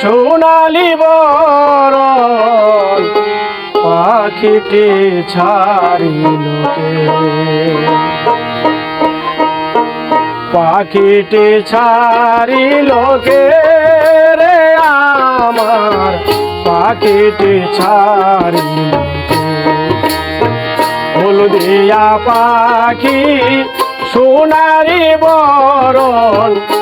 সোনালি বরণ পাখিটি ছাড়িলকে পাখিটি ছাড়িলকে রে আমার? পাখিটি ছাড়িলকে হলদিয়া পাখি সোনারি বরণ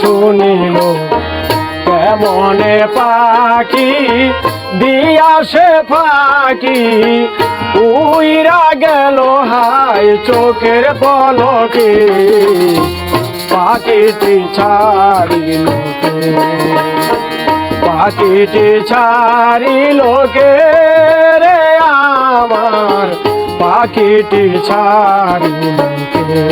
শুনিল, কেমনে পাখি দিয়া সে ফাঁকি? উইরা গেল হাই চোখের পলকে, পাখিটি ছাড়িল পাখিটি ছাড়িল কে রে আমার? পাখিটি ছাড়িল কে?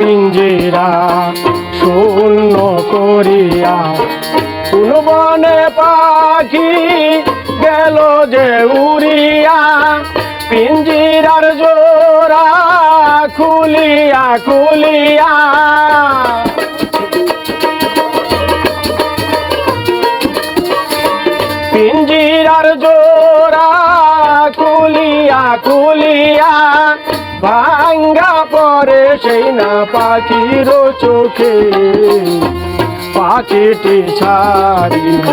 পিঞ্জিরা শূন্য করিয়া কোন পাখি গেল যে উড়িয়া। পিঞ্জিরার জোড়া খুলিয়া খুলিয়া। পিঞ্জিরার জোড়া খুলিয়া খুলিয়া। ভাঙ্গা পরে সেই না পাখির চোখে। পাখিটি ছাড়িল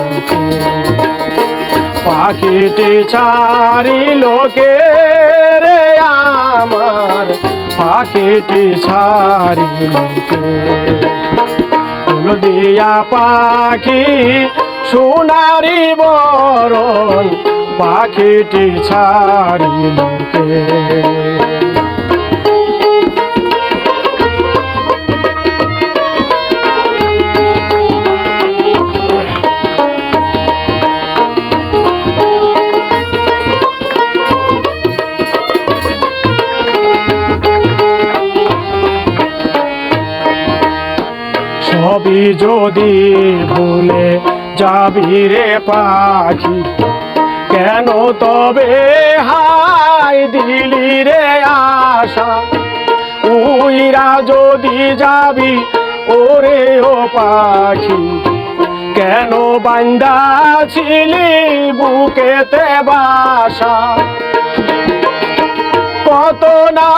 পাখিটি ছাড়ি লোকে রে আমার? পাখিটি ছাড়ি কে? হলদিয়া পাখি সোনারি বরণ, পাখিটি ছাড়ি কে? সবই যদি ভুলে যাবি রে পাখি, কেন তবে হাই দিলি রে আশা? উইরা যদি যাবি, ওরে ও পাখি, কেন বান্দা ছিলি বুকেতে বাসা? কত না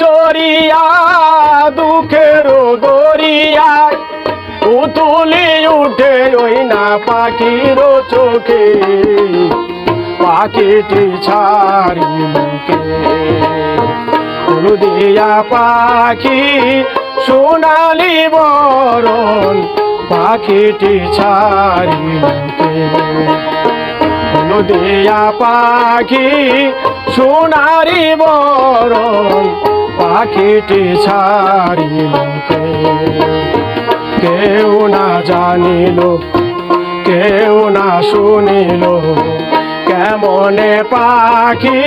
সরিয়া, দুঃখের গরিয়া উতুলি উঠে ওই না পাখির চোখে। পাখিটি ছাড়িলকে হলদিয়া পাখি, সোনালি বরণ, পাখিটি ছাড়িলকে হলদিয়া পাখি সোনারি বরণ পাখিটি ছাড়িলকে কেউ না জানিল, কেউ না শুনিল, কেমনে পাখি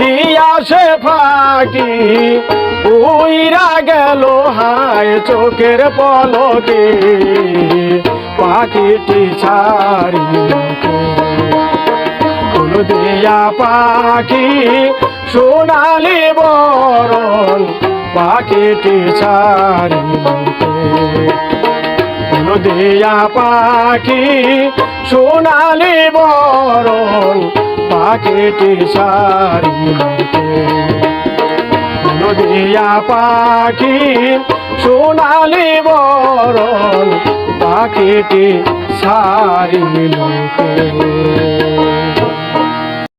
দিয়া সে ফাঁকি? উইরা গেল হায় চোখের পলকে পাখিটি ছাড়িল দিয়া পাখি, সোনালি বরণ, পাখিটি ছাড়িল নদিয়া পাখি, সোনালি বরণ, পাখিটি সারিলকে নদিয়া পাখি, সোনালি বরণ, পাখিটি সারিলকে